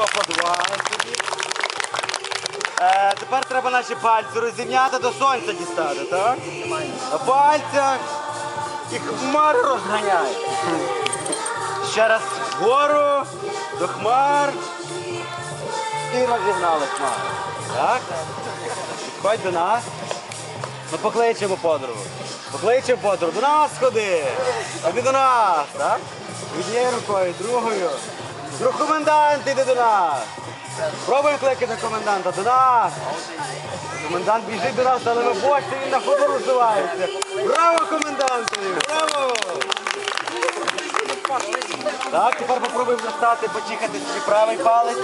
поаплодували собі. Е, тепер треба наші пальці розім'яти до сонця дістати, так? На пальцях і хмари розганяють. Ще раз вгору, до хмар. І розігнали хмари. Так? Підходь до нас. Ми покличемо подругу. Покличемо подругу. До нас ходи. Ходи до нас, так? Однією рукою, другою. Друг комендант іди до нас. Пробуємо кликати коменданта до нас. Комендант біжить до нас, але ми бачите, він на ходу розвивається. Браво, комендантові! Браво! Так, тепер попробуємо достати, почихати собі правий палець.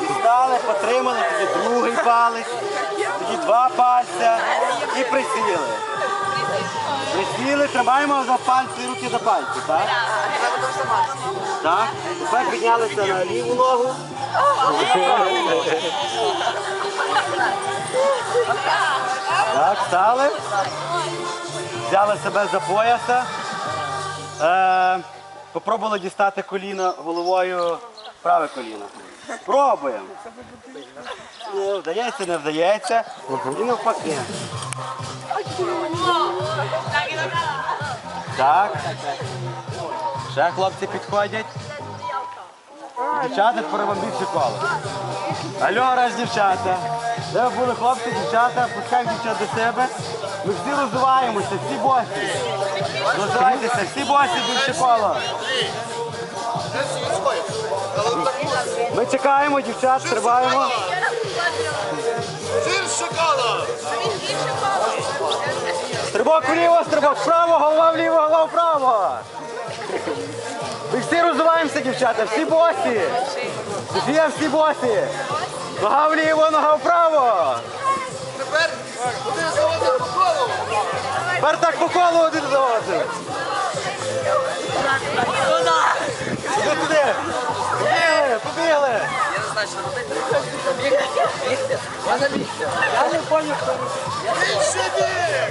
Дістали, потримали, тоді другий палець, тоді два пальця і присіли. Присіли, тримаємо за пальці, руки за пальці, так? Так, тепер піднялися на ліву ногу. Так, стали. Взяли себе за пояса. Е, попробували дістати коліно головою праве коліно. Пробуємо. Не вдається, не вдається. І навпаки. Так. Ще хлопці підходять. Дівчата, тепер вам більше коло. Алло, раз дівчата. Де ви були хлопці, дівчата, пускаємо дівчат до себе. Ми всі розвиваємося, всі босі. Розвивайтеся, всі босі більше коло. Ми чекаємо, дівчат, коло! Стрибок вліво, стрибок вправо, голова вліво, голова вправо. Ми всі розвиваємося, дівчата, всі босі. Софія, всі босі. Нога вліво, нога вправо. Тепер один за одним по колу! Тепер так по колу один за одним. Іди туди. Побігли, побігли. Більше біг!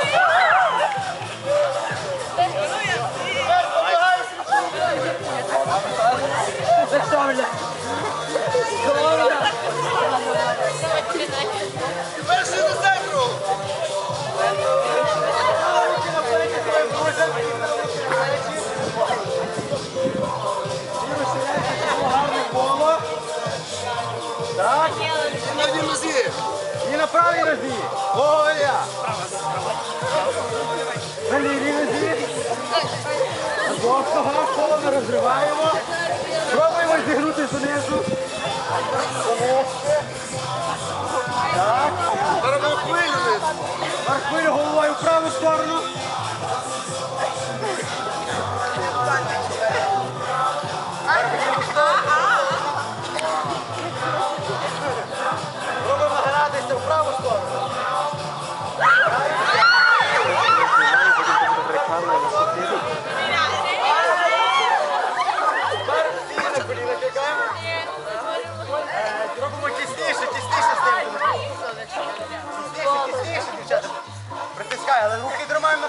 Тепер Перший до центру! Так. І на одній нозі! І на правій нозі. Оля. На лівій нозі. На двох ногах коло не розриваємо. Пробуємо знизу. Так. Зараз! Тепер хвилю головою в праву сторону.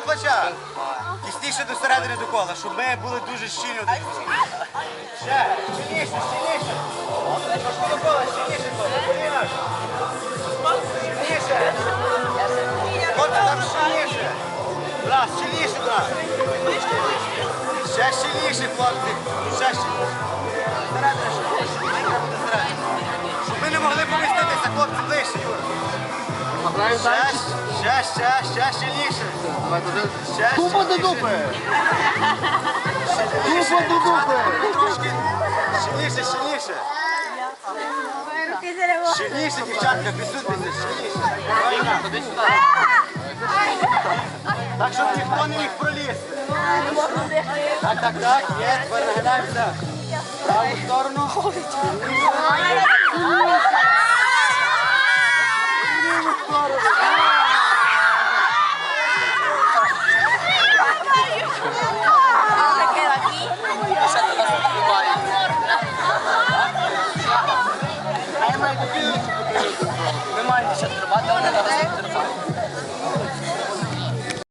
Плечах. Тісніше до середини до кола, щоб ми були дуже щільно. до. Ще, щільніше, щільніше. Трошки до кола, щільніше кола. Коліна. Щільніше. Хлопці, там щільніше. Раз, щільніше, брат. Ще щільніше, хлопці. Ще щільніше. Середина. Щоб ми не могли поміститися, хлопці, ближче, Юра. Ще, ще, ще, ще щільніше. Ще Тупо до дупи! Тупо до дупи! Трошки щільніше, щільніше. Щільніше, дівчатка, присутніться, щільніше. Так, щоб ніхто не міг пролізти. Так, так, так, є, тепер нагинаємося. Праву сторону. Ліву сторону. Nein, nein, nein.